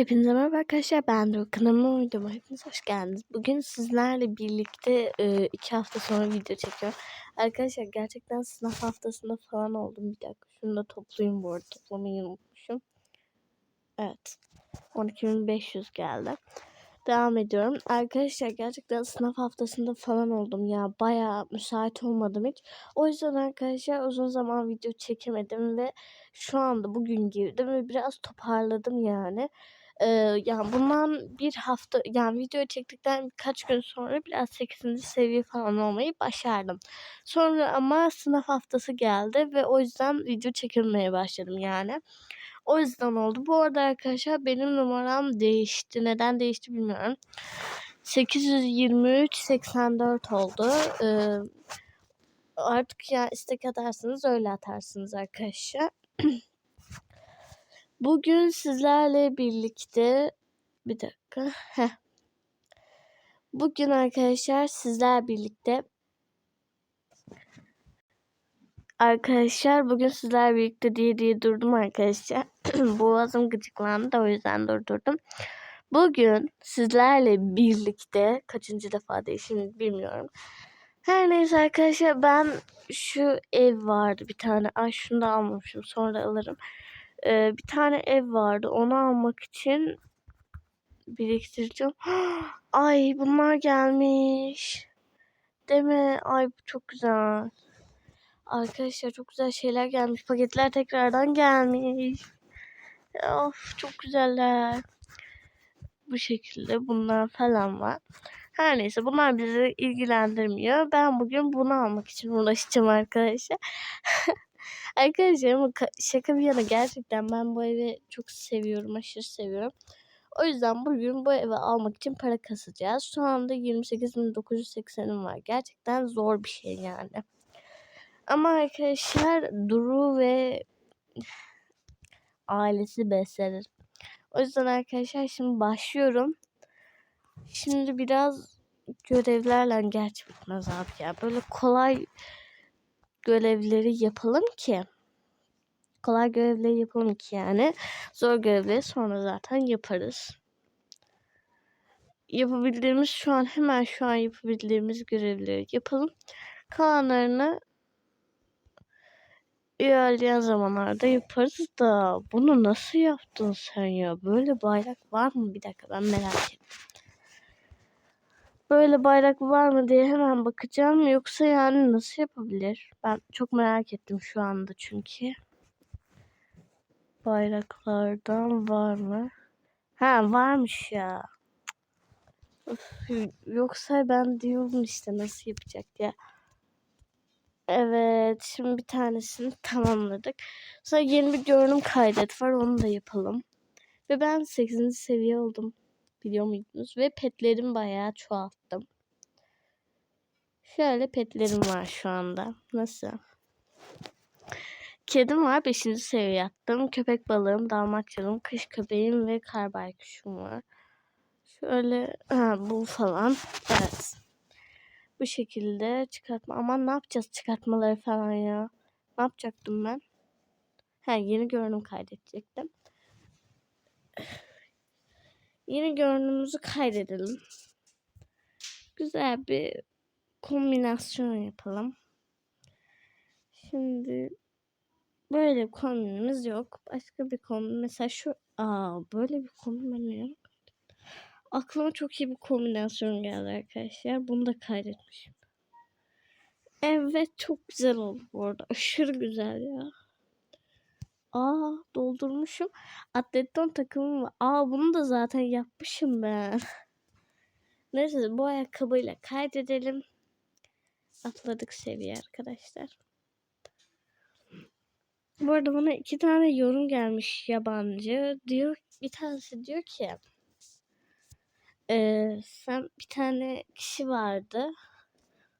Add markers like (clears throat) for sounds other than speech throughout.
Hepinize merhaba arkadaşlar. Ben Duru. Kanalıma videoma hepiniz hoş geldiniz. Bugün sizlerle birlikte e, iki hafta sonra video çekiyorum. Arkadaşlar gerçekten sınav haftasında falan oldum. Bir dakika şunu da toplayayım bu arada. Toplamayı unutmuşum. Evet. 12.500 geldi. Devam ediyorum. Arkadaşlar gerçekten sınav haftasında falan oldum ya. Bayağı müsait olmadım hiç. O yüzden arkadaşlar uzun zaman video çekemedim ve şu anda bugün girdim ve biraz toparladım yani. Ee, yani bundan bir hafta yani video çektikten birkaç gün sonra biraz 8. seviye falan olmayı başardım. Sonra ama sınav haftası geldi ve o yüzden video çekilmeye başladım yani. O yüzden oldu. Bu arada arkadaşlar benim numaram değişti. Neden değişti bilmiyorum. 823 84 oldu. Ee, artık ya istek atarsınız öyle atarsınız arkadaşlar. (clears throat) Bugün sizlerle birlikte bir dakika. Heh. Bugün arkadaşlar sizler birlikte Arkadaşlar bugün sizler birlikte diye diye durdum arkadaşlar. (clears throat) Boğazım gıcıklandı o yüzden durdurdum. Bugün sizlerle birlikte kaçıncı defa değişim bilmiyorum. Her neyse arkadaşlar ben şu ev vardı bir tane. Ay şunu da almamışım sonra alırım. Ee, bir tane ev vardı onu almak için biriktireceğim. (gasps) Ay bunlar gelmiş. Değil mi? Ay çok güzel. Arkadaşlar çok güzel şeyler gelmiş. Paketler tekrardan gelmiş. Of çok güzeller. Bu şekilde bunlar falan var. Her neyse bunlar bizi ilgilendirmiyor. Ben bugün bunu almak için uğraşacağım arkadaşlar. (laughs) arkadaşlar ama şaka bir yana gerçekten ben bu evi çok seviyorum. Aşırı seviyorum. O yüzden bugün bu evi almak için para kasacağız. Şu anda 28.980'im var. Gerçekten zor bir şey yani. Ama arkadaşlar Duru ve ailesi beslenir. O yüzden arkadaşlar şimdi başlıyorum. Şimdi biraz görevlerle gerçi bitmez ya. Böyle kolay görevleri yapalım ki. Kolay görevleri yapalım ki yani. Zor görevleri sonra zaten yaparız. Yapabildiğimiz şu an hemen şu an yapabildiğimiz görevleri yapalım. Kalanlarını ilerleyen zamanlarda yaparız da bunu nasıl yaptın sen ya? Böyle bayrak var mı? Bir dakika ben merak ettim. Böyle bayrak var mı diye hemen bakacağım. Yoksa yani nasıl yapabilir? Ben çok merak ettim şu anda çünkü. Bayraklardan var mı? Ha varmış ya. Of, yoksa ben diyorum işte nasıl yapacak ya. Evet. Şimdi bir tanesini tamamladık. Sonra yeni bir görünüm kaydet var. Onu da yapalım. Ve ben 8. seviye oldum. Biliyor muydunuz? Ve petlerim bayağı çoğalttım. Şöyle petlerim var şu anda. Nasıl? Kedim var. 5. seviye yaptım. Köpek balığım, dalmatçalım, kış köpeğim ve kar baykuşum var. Şöyle ha, bu falan. Evet. Bu şekilde çıkartma. Aman ne yapacağız çıkartmaları falan ya. Ne yapacaktım ben? Ha yeni görünüm kaydedecektim. Yeni görünümümüzü kaydedelim. Güzel bir kombinasyon yapalım. Şimdi böyle bir kombinimiz yok. Başka bir kombin mesela şu aa böyle bir kombin yok. Aklıma çok iyi bir kombinasyon geldi arkadaşlar. Bunu da kaydetmişim. Evet çok güzel oldu bu arada. Aşırı güzel ya. Aa doldurmuşum. Atleton takımım var. Aa bunu da zaten yapmışım ben. (laughs) Neyse bu ayakkabıyla kaydedelim. Atladık seviye arkadaşlar. Bu arada bana iki tane yorum gelmiş yabancı. Diyor bir tanesi diyor ki ee, sen bir tane kişi vardı.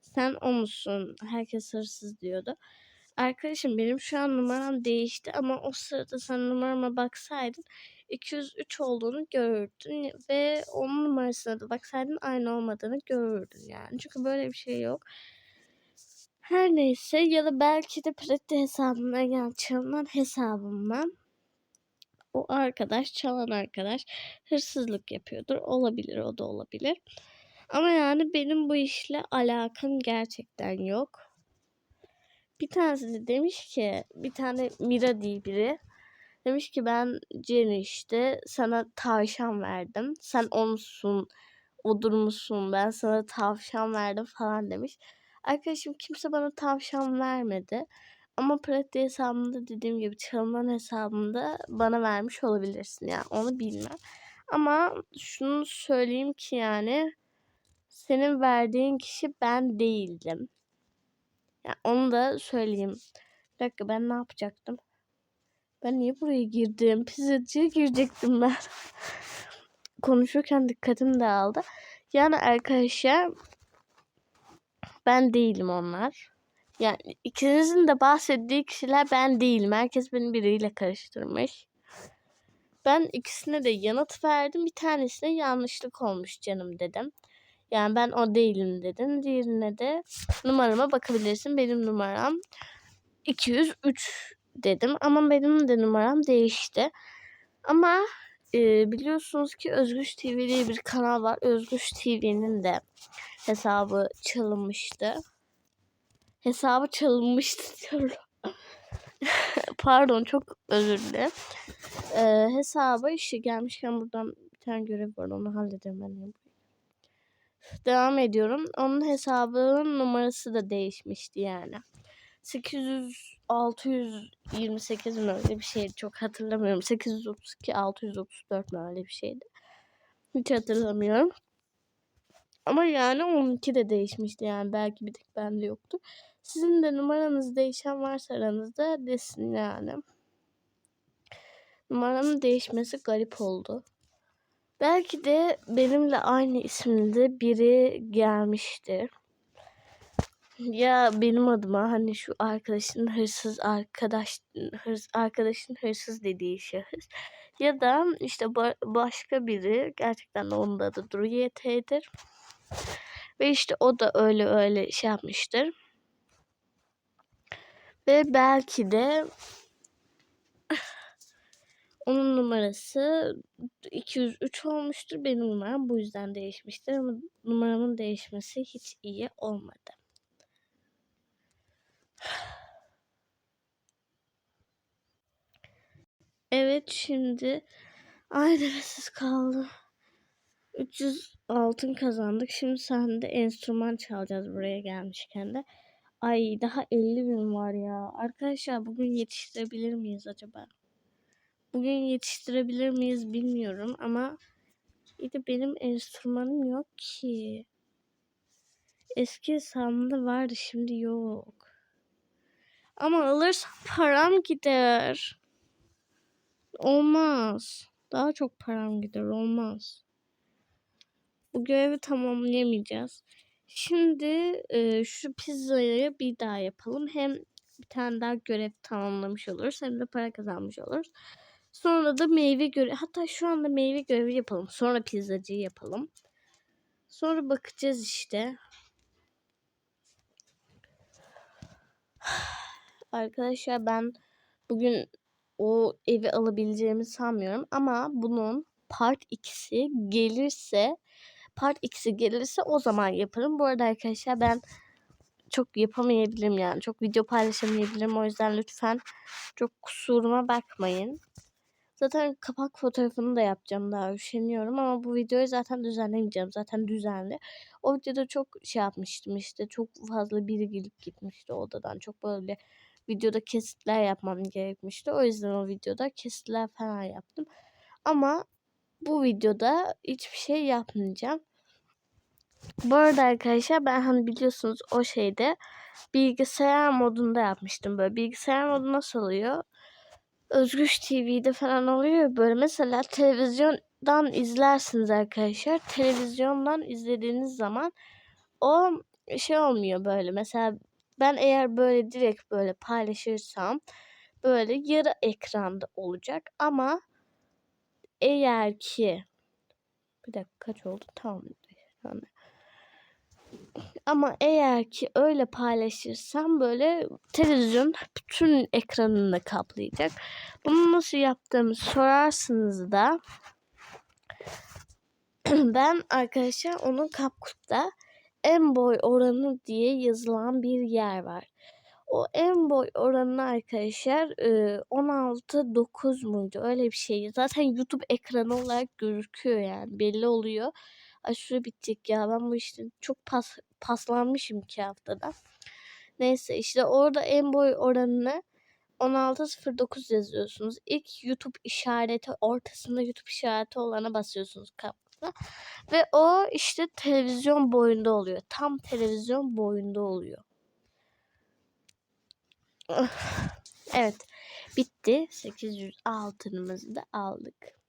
Sen o musun? Herkes hırsız diyordu. Arkadaşım benim şu an numaram değişti ama o sırada sen numarama baksaydın 203 olduğunu görürdün ve onun numarasına da baksaydın aynı olmadığını görürdün yani. Çünkü böyle bir şey yok. Her neyse ya da belki de Preti hesabımdan yani çalınan hesabımdan o arkadaş, çalan arkadaş hırsızlık yapıyordur. Olabilir, o da olabilir. Ama yani benim bu işle alakam gerçekten yok. Bir tanesi de demiş ki bir tane Mira diye biri demiş ki ben Jenny işte sana tavşan verdim. Sen onsun, odur musun? Ben sana tavşan verdim falan demiş. Arkadaşım kimse bana tavşan vermedi. Ama pratik hesabımda dediğim gibi çalınan hesabımda bana vermiş olabilirsin. Yani onu bilmem. Ama şunu söyleyeyim ki yani senin verdiğin kişi ben değildim. Yani onu da söyleyeyim. Bir dakika ben ne yapacaktım? Ben niye buraya girdim? Pizzacıya girecektim ben. (laughs) Konuşurken dikkatim dağıldı. Yani arkadaşlar ben değilim onlar. Yani ikinizin de bahsettiği kişiler ben değilim. Herkes beni biriyle karıştırmış. Ben ikisine de yanıt verdim. Bir tanesine yanlışlık olmuş canım dedim. Yani ben o değilim dedim. Diğerine de numarama bakabilirsin. Benim numaram 203 dedim. Ama benim de numaram değişti. Ama e, biliyorsunuz ki Özgüç TV diye bir kanal var. Özgüç TV'nin de hesabı çalınmıştı. Hesabı çalınmıştı (laughs) diyorum. Pardon çok özür dilerim. Ee, hesaba işte gelmişken buradan bir tane görev var onu hallederim ben. Devam ediyorum. Onun hesabının numarası da değişmişti yani. 800 628 mi öyle bir şeydi çok hatırlamıyorum. 832 634 mi öyle bir şeydi. Hiç hatırlamıyorum. Ama yani onunki de değişmişti yani belki bir tek bende yoktu. Sizin de numaranız değişen varsa aranızda desin yani. Numaramın değişmesi garip oldu. Belki de benimle aynı isimde biri gelmiştir. Ya benim adıma hani şu arkadaşın hırsız arkadaş hırs, arkadaşın hırsız dediği şahıs ya da işte ba- başka biri gerçekten de onun adı Duru YT'dir. Ve işte o da öyle öyle şey yapmıştır. Ve belki de onun numarası 203 olmuştur. Benim numaram bu yüzden değişmiştir. Ama numaramın değişmesi hiç iyi olmadı. Evet şimdi ay nefessiz kaldı. 300 altın kazandık. Şimdi sahnede enstrüman çalacağız buraya gelmişken de. Ay daha 50 bin var ya. Arkadaşlar bugün yetiştirebilir miyiz acaba? Bugün yetiştirebilir miyiz bilmiyorum ama bir de benim enstrümanım yok ki. Eski hesabımda vardı şimdi yok. Ama alırsam param gider. Olmaz. Daha çok param gider olmaz. Bu görevi tamamlayamayacağız. Şimdi e, şu pizzayı bir daha yapalım. Hem bir tane daha görev tamamlamış oluruz hem de para kazanmış oluruz. Sonra da meyve görevi. Hatta şu anda meyve görevi yapalım. Sonra pizzacıyı yapalım. Sonra bakacağız işte. (sighs) Arkadaşlar ben bugün o evi alabileceğimi sanmıyorum ama bunun part 2'si gelirse part 2'si gelirse o zaman yaparım. Bu arada arkadaşlar ben çok yapamayabilirim yani. Çok video paylaşamayabilirim. O yüzden lütfen çok kusuruma bakmayın. Zaten kapak fotoğrafını da yapacağım daha üşeniyorum ama bu videoyu zaten düzenlemeyeceğim. Zaten düzenli. O videoda çok şey yapmıştım işte. Çok fazla biri gelip gitmişti odadan. Çok böyle videoda kesitler yapmam gerekmişti. O yüzden o videoda kesitler falan yaptım. Ama bu videoda hiçbir şey yapmayacağım. Bu arada arkadaşlar ben hani biliyorsunuz o şeyde bilgisayar modunda yapmıştım. Böyle bilgisayar modu nasıl oluyor? Özgüç TV'de falan oluyor böyle mesela televizyondan izlersiniz arkadaşlar. Televizyondan izlediğiniz zaman o şey olmuyor böyle. Mesela ben eğer böyle direkt böyle paylaşırsam böyle yarı ekranda olacak ama eğer ki bir dakika kaç oldu tamam yani Ama eğer ki öyle paylaşırsam böyle televizyon bütün ekranını kaplayacak. Bunu nasıl yaptığımı sorarsınız da (clears throat) ben arkadaşlar onun CapCut'ta en boy oranı diye yazılan bir yer var. O en boy oranı arkadaşlar 16-9 muydu öyle bir şey. Zaten YouTube ekranı olarak gözüküyor yani belli oluyor. Aşırı bitecek ya ben bu işte çok pas, paslanmışım iki haftada. Neyse işte orada en boy oranını 16.09 yazıyorsunuz. İlk YouTube işareti ortasında YouTube işareti olana basıyorsunuz kapıda. Ve o işte televizyon boyunda oluyor. Tam televizyon boyunda oluyor. (laughs) Evet. Bitti. 800 altınımızı da aldık.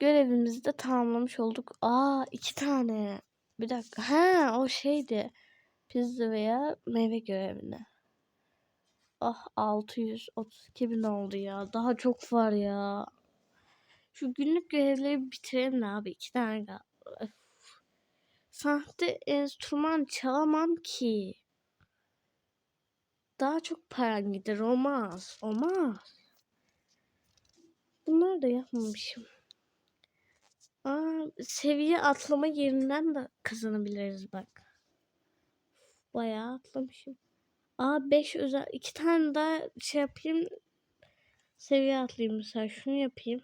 Görevimizi de tamamlamış olduk. Aa iki tane. Bir dakika. Ha o şeydi. Pizza veya meyve görevine. Ah 632 bin oldu ya. Daha çok var ya. Şu günlük görevleri bitirelim de abi. iki tane. Öf. Sahte enstrüman çalamam ki. Daha çok paran gider. Olmaz. Olmaz. Bunları da yapmamışım. Aa, seviye atlama yerinden de kazanabiliriz bak. Bayağı atlamışım. Aa 5 özel 2 tane daha şey yapayım. Seviye atlayayım mesela şunu yapayım.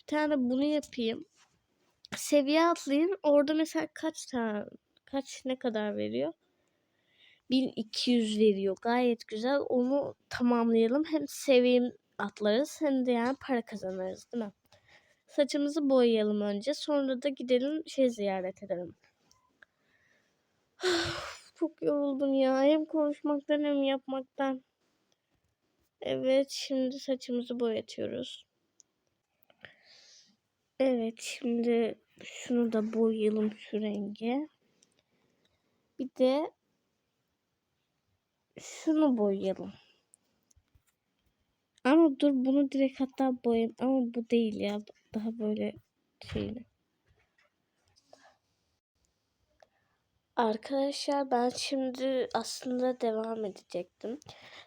Bir tane bunu yapayım. Seviye atlayayım. Orada mesela kaç tane kaç ne kadar veriyor? 1200 veriyor. Gayet güzel. Onu tamamlayalım. Hem seviyem atlarız hem de yani para kazanırız değil mi? Saçımızı boyayalım önce. Sonra da gidelim şey ziyaret edelim. (sighs) Çok yoruldum ya. Hem konuşmaktan hem yapmaktan. Evet şimdi saçımızı boyatıyoruz. Evet şimdi şunu da boyayalım şu renge. Bir de şunu boyayalım. Ama dur bunu direkt hatta boyayayım. Ama bu değil ya. Daha böyle şeyli. Arkadaşlar ben şimdi aslında devam edecektim.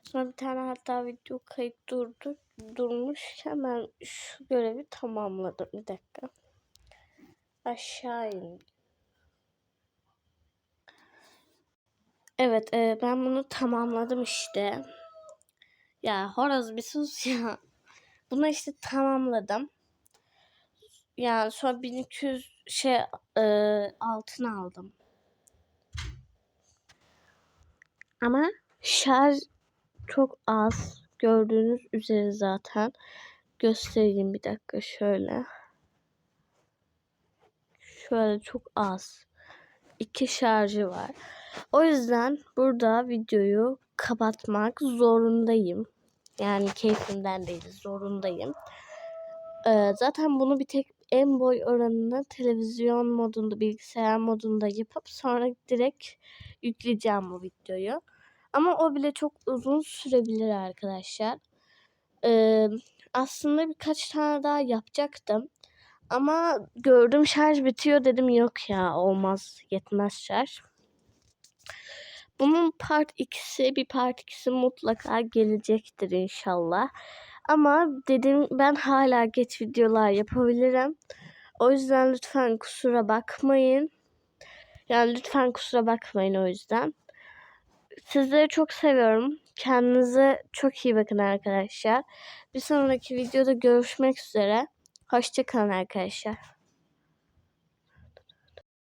Sonra bir tane hatta video kayıt durdu. Durmuşken ben şu görevi tamamladım. Bir dakika. Aşağı in. Evet e, ben bunu tamamladım işte. Ya horoz bir sus ya. Bunu işte tamamladım. Yani sonra 1200 şey e, altın aldım. Ama şarj çok az. Gördüğünüz üzere zaten. Göstereyim bir dakika şöyle. Şöyle çok az. İki şarjı var. O yüzden burada videoyu kapatmak zorundayım. Yani keyfimden değil zorundayım. Ee, zaten bunu bir tek en boy oranını televizyon modunda, bilgisayar modunda yapıp sonra direkt yükleyeceğim bu videoyu. Ama o bile çok uzun sürebilir arkadaşlar. Ee, aslında birkaç tane daha yapacaktım. Ama gördüm şarj bitiyor dedim yok ya olmaz yetmez şarj. Bunun part 2'si bir part 2'si mutlaka gelecektir inşallah. Ama dedim ben hala geç videolar yapabilirim. O yüzden lütfen kusura bakmayın. Yani lütfen kusura bakmayın o yüzden. Sizleri çok seviyorum. Kendinize çok iyi bakın arkadaşlar. Bir sonraki videoda görüşmek üzere. Hoşçakalın arkadaşlar.